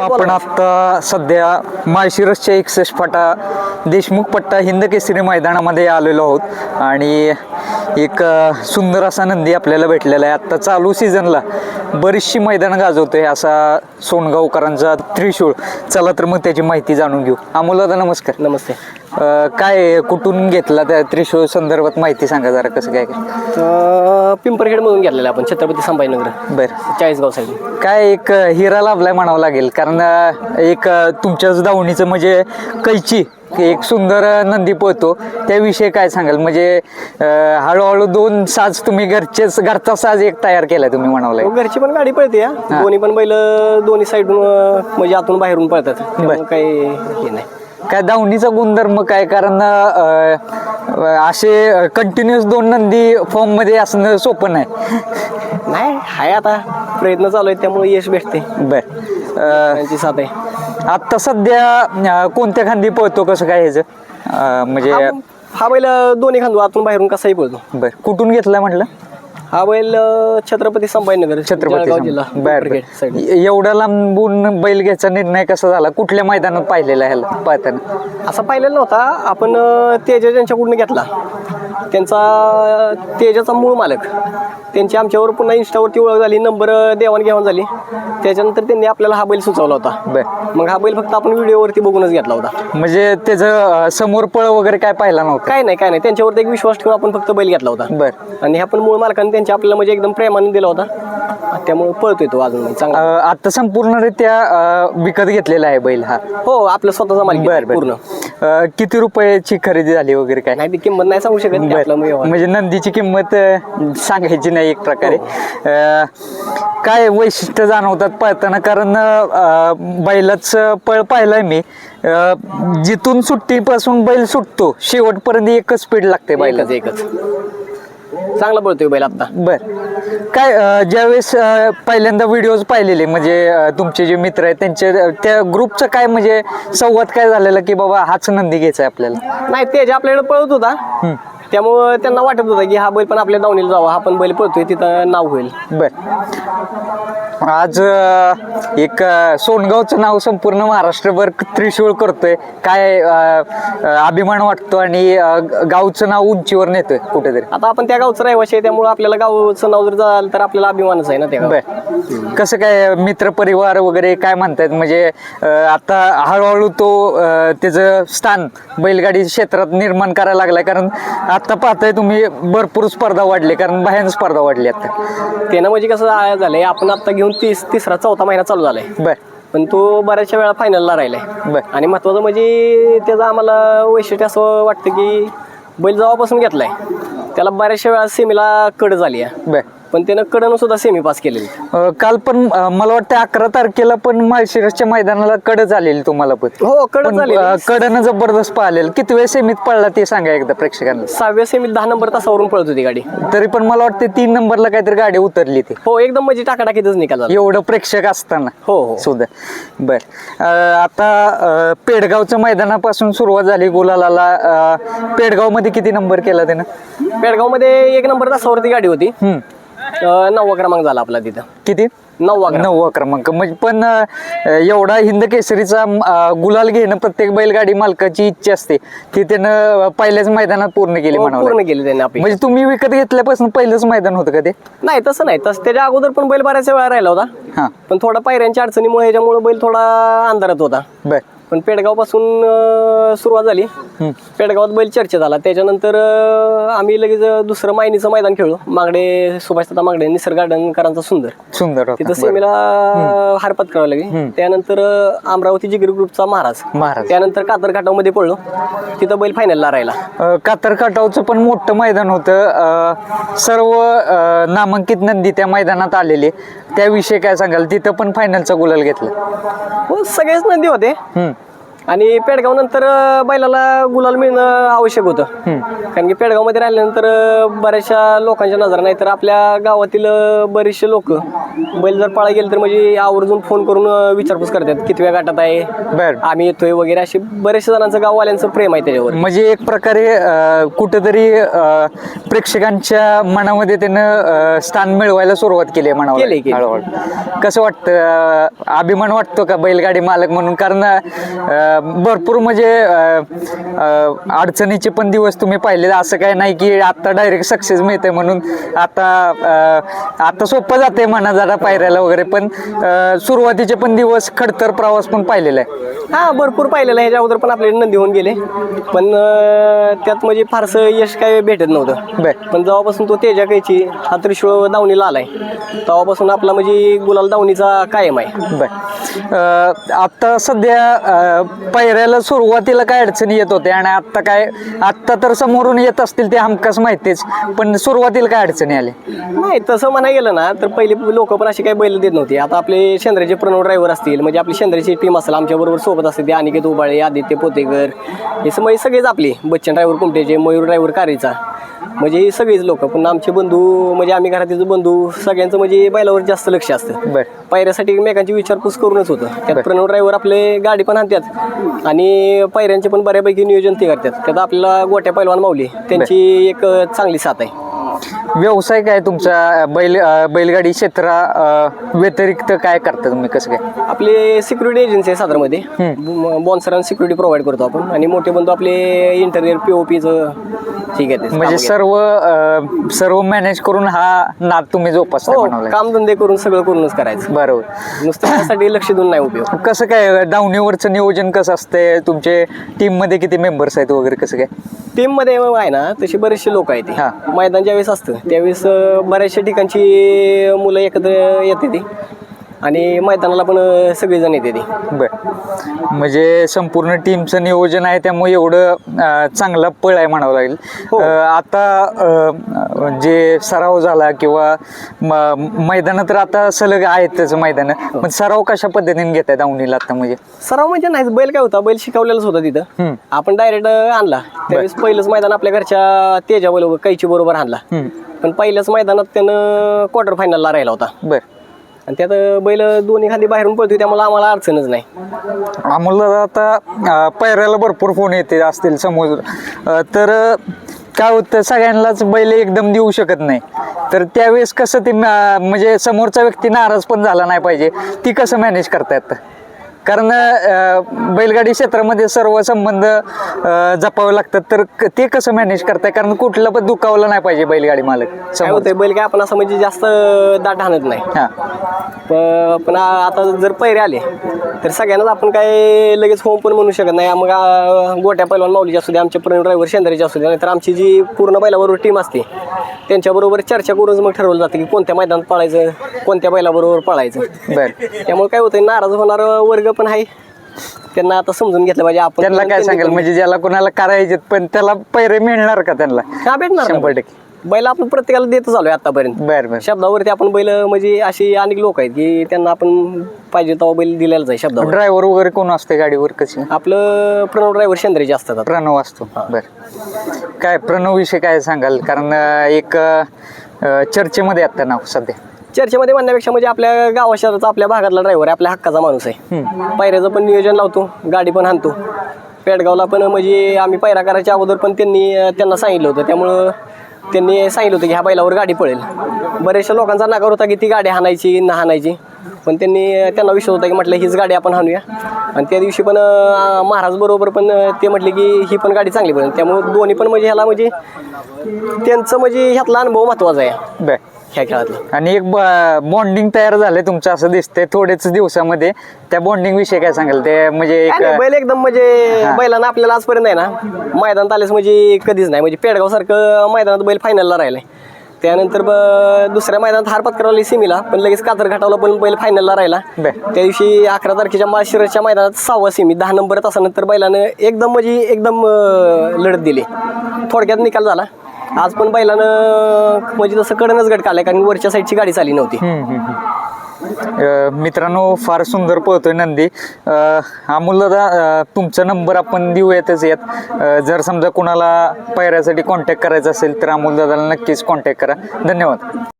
आपण आता सध्या माळशिरसच्या एकसष्ट फाटा देशमुख पट्टा हिंद केसरी मैदानामध्ये आलेलो आहोत. आणि एक सुंदर असा नंदी आपल्याला भेटलेला आहे. आत्ता चालू सीझनला बरीचशी मैदानं गाजवतोय असा सोनगावकरांचा त्रिशूळ. चला तर मग त्याची माहिती जाणून घेऊ. अमोल नमस्कार. नमस्ते. काय कुठून घेतला त्या त्रिशूळ संदर्भात माहिती सांगा जरा कसं काय काय? तर पिंपरखेड मधून घेतलेला आपण छत्रपती संभाजीनगर. बरं. चाळीसगाव साईड काय एक हिरा लाभलाय म्हणावं लागेल. कारण एक तुमच्याच दावणीचं म्हणजे कैची एक सुंदर नंदी पळतो त्याविषयी काय सांगाल? म्हणजे हळूहळू दोन साज तुम्ही घरचेच घरचा साज एक तयार केलाय तुम्ही म्हणावं लागेल घरची पण गाडी पळते या दोन्ही पण बैल दोन्ही साईडून म्हणजे आतून बाहेरून पळतात. काही हे नाही. काय दावणीचा गुणधर्म काय? कारण असे कंटिन्युअस दोन नंदी फॉर्ममध्ये असणं सोपं नाही. नाही हाय आता. प्रयत्न चालू आहेत त्यामुळे यश भेटते बर. साथ आहे. आत्ता सध्या अ, कोणत्या खांदी पळतो कसं काय ह्याचं? अ, म्हणजे हा- बैल दोन्ही खांदू आतून बाहेरून कसाही पळतो. बर कुठून घेतलाय म्हटलं? हा बैल अं, छत्रपती संभाजीनगर छत्रपती जळगाव बर बर. एवढा लांबून बैल घ्यायचा निर्णय कसा झाला? कुठल्या मैदानात पाहिलेला ह्याला पाहताना? असा पाहिलेला नव्हता आपण अं, तेजा ज्यांच्याकडून घेतला. त्यांचा तेजाचा मूळ मालक. त्यांची आमच्यावर पुन्हा इंस्टावरती ओळख झाली नंबर देवाणघेवाण झाली. त्याच्यानंतर त्यांनी आपल्याला हा बैल सुचवला होता. बर. मग हा बैल फक्त आपण व्हिडिओवरती बघूनच घेतला होता. म्हणजे त्याचं अं, समोर पळ वगैरे काय पाहिला नव्हता? काय नाही काय नाही. त्यांच्यावरती एक विश्वास ठेवून आपण फक्त बैल घेतला होता. बर. आणि ह्या पण मूळ मालकाने त्यांच्या आपल्याला म्हणजे एकदम प्रेमाने दिला होता. त्यामुळे पळतोय तो अजून चांगला. अं, आता संपूर्णरित्या विकत घेतलेला आहे बैल हा? हो आपलं स्वतःचा मालकी बर बर. पूर्ण. अं, किती रुपयाची खरेदी झाली वगैरे काय? नाही ती किंमत नाही सांगू शकत. बर. व्यवहार. म्हणजे नंदीची किंमत अं, सांगायची नाही एक प्रकारे. अं, काय वैशिष्ट्य जाणवतात पळताना? कारण अं, बैलाच पळ पाहिलाय मी. अं, जिथून सुट्टीपासून बैल सुटतो शेवटपर्यंत एकच स्पीड लागते बैलाच एकच एकच. चांगला पळतोय बैल आता. बर. काय अं, ज्यावेळेस अं, पहिल्यांदा व्हिडिओज पाहिलेले म्हणजे अं, तुमचे जे मित्र आहेत त्यांचे त्या ग्रुपचं काय म्हणजे संवाद काय झालेला की बाबा हाच नंदी घ्यायचा आहे आपल्याला? नाही तेज आपल्याकडे पळत होता हम्म. त्यामुळं त्यांना वाटत होतं की हा बैल पण आपल्या दावणीला जावा हा पण बैल पळतोय तिथं नाव होईल. बर. आज अं, एक अं, सोनगावचं नाव संपूर्ण महाराष्ट्रभर त्रिशूळ करतोय. काय अं, अं, अभिमान वाटतो आणि अं, गावचं नाव उंचीवर नेतोय कुठेतरी. आता आपण त्या गावचं रहिवाशी आहे त्यामुळे आपल्याला गावचं नाव जर झालं तर आपल्याला अभिमानच आहे ना त्या गावात. बर. कसं काय मित्र परिवार वगैरे काय म्हणतात म्हणजे अं, आता हळूहळू तो अं, त्याचं स्थान बैलगाडी क्षेत्रात निर्माण करायला लागलाय. कारण आता पाहताय तुम्ही भरपूर स्पर्धा वाढली कारण बाहेर स्पर्धा वाढली आता. त्यानं म्हणजे कसं झालंय आपण आता घेऊन तीस तिसरा चौथा महिना चालू झालाय. बर. पण तो बऱ्याचशा वेळा फायनलला राहिलाय. बर. आणि महत्वाचं म्हणजे त्याचं आम्हाला वैशिष्ट्य असं वाटतं की बैल जेव्हापासून घेतलाय त्याला बऱ्याचशा वेळा सेमीला कड झाली आहे. बर. पण त्यानं कडनं सुद्धा सेमी पास केलेली. अं, काल पण अं, मला वाटतं अकरा तारखेला पण माळशिरसच्या मैदानाला कड झालेली तुम्हाला पण. हो कड झाली कडनं जबरदस्त पाहिलेलं किती वेळ सेमीत पडला ते सांगा एकदा प्रेक्षकांना. सहाव्या सेमीत दहा नंबर तासावरून पळत होती गाडी. तरी पण मला वाटतं तीन नंबरला काहीतरी गाडी उतरली ती. हो एकदम म्हणजे टाकाटाकीतच निकाल झाला. एवढं प्रेक्षक असताना. हो हो. सुद्धा बर. अं, आता अं, पेडगावच्या मैदानापासून सुरुवात झाली गुलालाला. अं, पेडगावमध्ये किती नंबर केला त्यानं? पेडगावमध्ये एक नंबर तासावरती गाडी होती. हम्म. अं, नववा क्रमांक झाला आपला तिथं. किती? नववा क्रमांक. नववा क्रमांक. म्हणजे पण अं, एवढा हिंद केसरीचा अं, गुलाल घेणं प्रत्येक बैलगाडी मालकाची इच्छा असते. ती त्यानं पहिल्याच मैदानात पूर्ण केली हो, म्हणावं पूर्ण लागेल. केली त्यांनी आपली म्हणजे तुम्ही विकत घेतल्यापासून पहिलंच मैदान होतं का ते? नाही तसं नाही. तसं त्याच्या अगोदर पण बैल बऱ्याच वेळा राहिला होता. हा. पण थोडा पायऱ्यांच्या अडचणीमुळे ह्याच्यामुळे बैल थोडा अंधारात होता. बर. पण पेडगावपासून सुरुवात झाली. पेडगावात बैल चर्चा झाला त्याच्यानंतर अं, आम्ही लगेच अं, दुसरं मायनीचं मैदान खेळलो. मागडे सुभाषदादा मागडे निसर्ग गार्डनकरांचा सुंदर. सुंदर होता. तिथं बरं. सेमीला हारपात करावं लागली. त्यानंतर अं, अमरावती जिगरी ग्रुपचा महाराज. महाराज. त्यानंतर कातरमध्ये पडलो तिथं बैल फायनलला राहिला अ, कातर काटावचं पण मोठं मैदान होतं. अ, सर्व अ, नामांकित नंदी त्या मैदानात आलेले. त्याविषयी काय सांगाल? तिथं पण फायनलचा गुलाल घेतला. हो सगळेच नंदी होते. हम्म. आणि पेडगाव नंतर अं, बैलाला गुलाल मिळणं आवश्यक होतं. कारण की पेडगावमध्ये राहिल्यानंतर अं, बऱ्याचशा लोकांच्या नजर नाही तर आपल्या गावातील अं, बरेचसे लोक बैल जर पाळा गेले तर म्हणजे आवर्जून फोन करून अं, विचारपूस करतात कितव्या गाठात आहे? बर. आम्ही येतोय वगैरे असे बरेचशे जणांचं गाववाल्यांचं प्रेम आहे त्याच्यावर. म्हणजे एक प्रकारे अं, कुठेतरी अं, प्रेक्षकांच्या मनामध्ये त्यानं अं, स्थान मिळवायला सुरुवात केली आहे म्हणावं लागेल. हळूहळू. कसं वाटतं? अं, अभिमान वाटतो का बैलगाडी मालक म्हणून? कारण अं, भरपूर म्हणजे अडचणीचे पण दिवस तुम्ही पाहिले असं काय नाही की आता डायरेक्ट सक्सेस मिळते म्हणून आता आता सोपं जाते म्हणा जरा पायऱ्याला वगैरे. पण सुरुवातीचे पण दिवस खडतर प्रवास पण पाहिलेला आहे. हा भरपूर पाहिलेलं आहे. ह्याच्या अगोदर पण आपले नंदी होऊन गेले. पण त्यात म्हणजे फारसं यश काय भेटत नव्हतं. बर. पण जेव्हापासून तो तेजा कैची हा त्रिशूळ दावणीला आलाय तेव्हापासून आपला म्हणजे गुलाल दावणीचा कायम आहे. बर. आता सध्या पायऱ्याला सुरुवातीला काय अडचणी येत होत्या आणि आत्ता काय आत्ता तर समोरून येत असतील ते हमखास माहितीच पण सुरुवातीला काय अडचणी आली नाही तसं म्हणा गेलं ना तर पहिले लोक पण अशी काही बैल देत नव्हते. आता आपले शेंद्राचे प्रणव ड्रायव्हर असतील म्हणजे आपली शेंद्राची टीम असेल आमच्याबरोबर सोबत असते ते अनिकेत उबाळे आदित्य पोतेकर हे सगळे सगळेच आपले बच्चन ड्रायव्हर कुमटेचे मयूर ड्रायव्हर कारेचा. म्हणजे हे सगळेच लोक पण आमचे बंधू म्हणजे आम्ही घरातील बंधू सगळ्यांचं म्हणजे बैलावर जास्त लक्ष असतं. बर. पायऱ्यासाठी एकमेकांची विचारपूस करूनच होतं. त्यात प्रणव ड्रायव्हर आपले गाडी पण आणतात आणि पायऱ्यांचे पण बऱ्यापैकी नियोजन ते करतात. त्यात आपल्याला गोट्या पैलवान माऊली त्यांची एक चांगली साथ आहे. व्यवसाय काय तुमचा? बैल बैलगाडी क्षेत्रा व्यतिरिक्त काय करता तुम्ही? कसं काय? आपले सिक्युरिटी एजन्सी आहे साधारणमध्ये बॉन्सरांना सिक्युरिटी प्रोव्हाइड करतो आपण. आणि मोठे बंधू आपले इंटरनियर पीओपीचं ठीक आहे म्हणजे सर्व अं, सर्व मॅनेज करून हा नाद तुम्ही जोपासता हो. कामधंदे करून सगळं करूनच करायचं. बरोबर. नुसतं त्यासाठी लक्ष देऊन नाही उपयोग. कसं काय डावणीवरचं नियोजन कसं असतंय? तुमचे टीममध्ये किती मेंबर्स आहेत वगैरे कसं काय? टीममध्ये आहे ना तशी बरेचसे लोक आहेत हा. मैदान ज्यावेळेस असतं त्यावेळेस अं, बऱ्याचशा ठिकाणची मुलं एकत्र येते ती. आणि मैदानाला पण सगळेजण येते ती बर. म्हणजे संपूर्ण टीमचं नियोजन आहे त्यामुळे एवढं चांगला पळ आहे म्हणावं लागेल. हो. आता जे सराव झाला किंवा मैदानं तर आता सलग आहेतच मैदानं हो. पण सराव कशा पद्धतीने घेत आहेत दावणीला आता म्हणजे? सराव म्हणजे नाही बैल काय होता बैल शिकवलेलाच होता तिथं. आपण डायरेक्ट आणला. त्यावेळेस पहिलंच मैदान आपल्या घरच्या तेजा बरोबर कैची बरोबर आणला. पण पहिल्याच मैदानात त्यानं क्वार्टर फायनलला राहिला होता. बर. आणि त्यात बैल दोन्ही खाली बाहेरून पळतो त्यामुळे आम्हाला अडचणच नाही. आम्हाला आता अं, पायऱ्याला भरपूर फोन येते असतील समोर. अं, तर अं, काय होतं सगळ्यांनाच बैल एकदम देऊ शकत नाही. तर त्यावेळेस कसं ते अं, म्हणजे समोरचा व्यक्ती नाराज पण झाला नाही पाहिजे. ती कसं मॅनेज करता येतं कारण अं, बैलगाडी क्षेत्रामध्ये सर्व संबंध अं, जपावे लागतात. तर क- ते कसं मॅनेज करताय? कारण कुठलं पण दुखावलं नाही पाहिजे बैलगाडी मालक. काय समोर. होतंय बैल काय आपण असं म्हणजे जास्त दाट हाणत नाही. हा. प- पण आ- आता जर पैरे आले तर सगळ्यांनाच आपण काय लगेच होम पण म्हणू शकत नाही. मग आ, गोट्या पैलवान माऊलीचे असू दे आमचे प्रणव ड्रायव्हर शेंदरीचे असू दे नाहीतर आमची जी पूर्ण बैलाबरोबर टीम असते त्यांच्याबरोबर चर्चा करूनच मग ठरवलं जातं की कोणत्या मैदानात पळायचं कोणत्या बैलाबरोबर पळायचं. बर. त्यामुळे काय होतंय नाराज होणार वर्ग पण आहे. त्यांना आता समजून घेतलं पाहिजे आपण त्यांना काय सांगाल. म्हणजे ज्याला कोणाला करायचे पण त्याला पैरे मिळणार का त्यांना? हा भेटणार. शंभर टक्के. बैल आपण प्रत्येकाला देतच आलोय आतापर्यंत. बर बर. शब्दावरती आपण बैल म्हणजे अशी अनेक लोक आहेत की त्यांना आपण पाहिजे तेव्हा बैल दिलेलाच आहे शब्दावर ड्रायव्हर वगैरे कोण असते गाडीवर कशी? आपलं प्रणव ड्रायव्हर शेंद्रेचे असतात. प्रणव असतो. बर. काय प्रणव विषयी काय सांगाल? कारण अं, एक अं, चर्चेमध्ये आता नाव सध्या. चर्चेमध्ये म्हणण्यापेक्षा म्हणजे आपल्या गावा शहराचा आपल्या भागातला ड्रायव्हर आहे आपल्या हक्काचा माणूस आहे. पायऱ्याचं पण नियोजन लावतो गाडी पण आणतो पेडगावला पण म्हणजे आम्ही पायरा करायच्या अगोदर पण त्यांनी अं, त्यांना सांगितलं होतं. त्यामुळं त्यांनी सांगितलं होतं की ह्या बैलावर गाडी पळेल. बऱ्याचशा लोकांचा नकार होता की ती गाडी हाणायची ना हाणायची. पण त्यांनी त्यांना विश्वास होता की म्हटलं हीच गाडी आपण हाणूया. आणि त्या दिवशी पण महाराज बरोबर पण ते म्हटले की ही पण गाडी चांगली पडेल त्यामुळे दोन्ही पण म्हणजे ह्याला म्हणजे त्यांचं म्हणजे ह्यातला अनुभव महत्त्वाचा आहे. बर. ह्या खेळातला. आणि एक बॉन्डिंग तयार झालंय तुमचं असं दिसतंय थोडेच दिवसामध्ये. त्या बॉन्डिंग विषयी काय सांगाल? ते म्हणजे एक बैल एकदम म्हणजे. बैलांना आपल्याला आजपर्यंत आहे ना मैदानात आलेच म्हणजे कधीच नाही. म्हणजे पेडगाव सारखं मैदानात बैल फायनलला राहिलाय. त्यानंतर ब- दुसऱ्या मैदानात हार पत्करवली सिमीला पण लगेच कातर घाटावला पण बैल फायनलला राहिला बर. त्या दिवशी अकरा तारखेच्या माळशिरसच्या मैदानात सहावा सिमी दहा नंबर तासानंतर बैलानं एकदम म्हणजे एकदम अं, लढत दिली थोडक्यात निकाल झाला आज पण बैलानं म्हणजे तसं कडनच गट काढलाय कारण वरच्या साईडची गाडी चाली नव्हती हम्म, हम्म, हम्म. मित्रांनो फार सुंदर पळतोय नंदी. अ, दादा तुमचा नंबर आपण देऊयातच यात. जर समजा कुणाला पायऱ्यासाठी कॉन्टॅक्ट करायचा असेल तर अमोल दादाला नक्कीच कॉन्टॅक्ट करा. धन्यवाद.